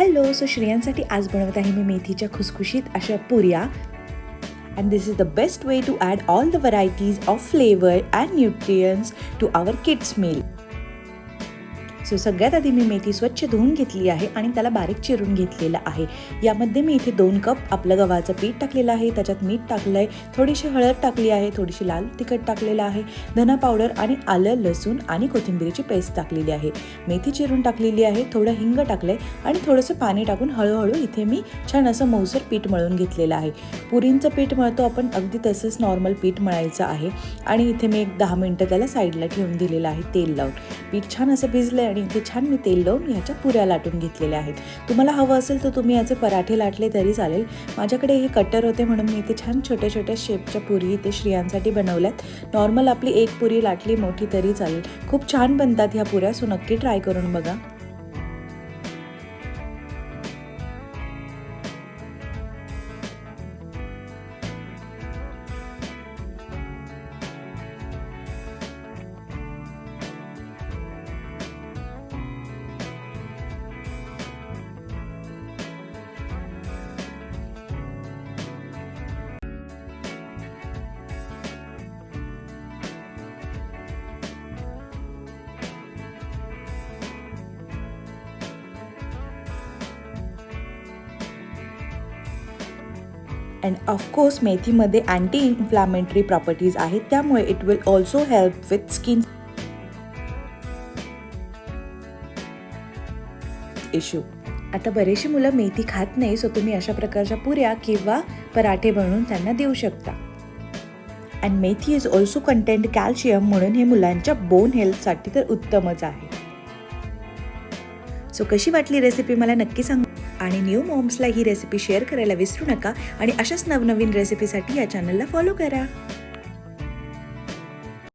Hello so श्रेयांसाठी आज बनवत आहे मी मेथीच्या खुसखुशीत अशा पुऱ्या. And this is the best way to add all the varieties of flavour and nutrients to our kids meal so सगळ्यात आधी मी मेथी स्वच्छ धुवून घेतली आहे आणि त्याला बारीक चिरून घेतलेलं आहे. यामध्ये मी इथे दोन कप आपलं गव्हाचं पीठ टाकलेलं आहे त्याच्यात मीठ टाकलं आहे थोडीशी हळद टाकली आहे थोडीशी लाल तिखट टाकलेलं आहे धना पावडर आणि आलं लसूण आणि कोथिंबिरीची पेस्ट टाकलेली आहे. मेथी चिरून टाकलेली आहे थोडं हिंग टाकलं आहे आणि थोडंसं पाणी टाकून हळूहळू इथे मी छान असं मऊसर पीठ मळून घेतलेलं आहे. पुरींचं पीठ मळतो आपण अगदी तसंच नॉर्मल पीठ मळायचं आहे. आणि इथे मी एक दहा मिनटं त्याला साईडला ठेवून दिलेलं आहे तेल लावून. पीठ छान असं भिजलं आणि इथे छान मी तेल लावून ह्याच्या पुऱ्या लाटून घेतलेल्या आहेत. तुम्हाला हवं असेल तर तुम्ही याचे पराठे लाटले तरी चालेल. माझ्याकडे हे कटर होते म्हणून मी इथे छान छोट्या छोट्या शेपच्या पुरी इथे स्त्रियांसाठी बनवल्यात. नॉर्मल आपली एक पुरी लाटली मोठी तरी चालेल. खूप छान बनतात ह्या पुऱ्या सो नक्की ट्राय करून बघा. अँड ऑफकोर्स मेथीमध्ये अँटी इन्फ्लॅमेटरी प्रॉपर्टीज आहेत. त्यामुळे it will also help with skin issue आता बरेचशी मुलं मेथी खात नाही सो तुम्ही अशा प्रकारच्या पुऱ्या किंवा पराठे बनवून त्यांना देऊ शकता. And methi is also content calcium म्हणून हे मुलांच्या बोन हेल्थसाठी तर उत्तमच आहे. सो कशी वाटली रेसिपी मला नक्की सांग आणि न्यू मॉम्सला ही रेसिपी शेअर करायला विसरू नका आणि अशाच नवनवीन रेसिपीसाठी या चॅनलला फॉलो करा.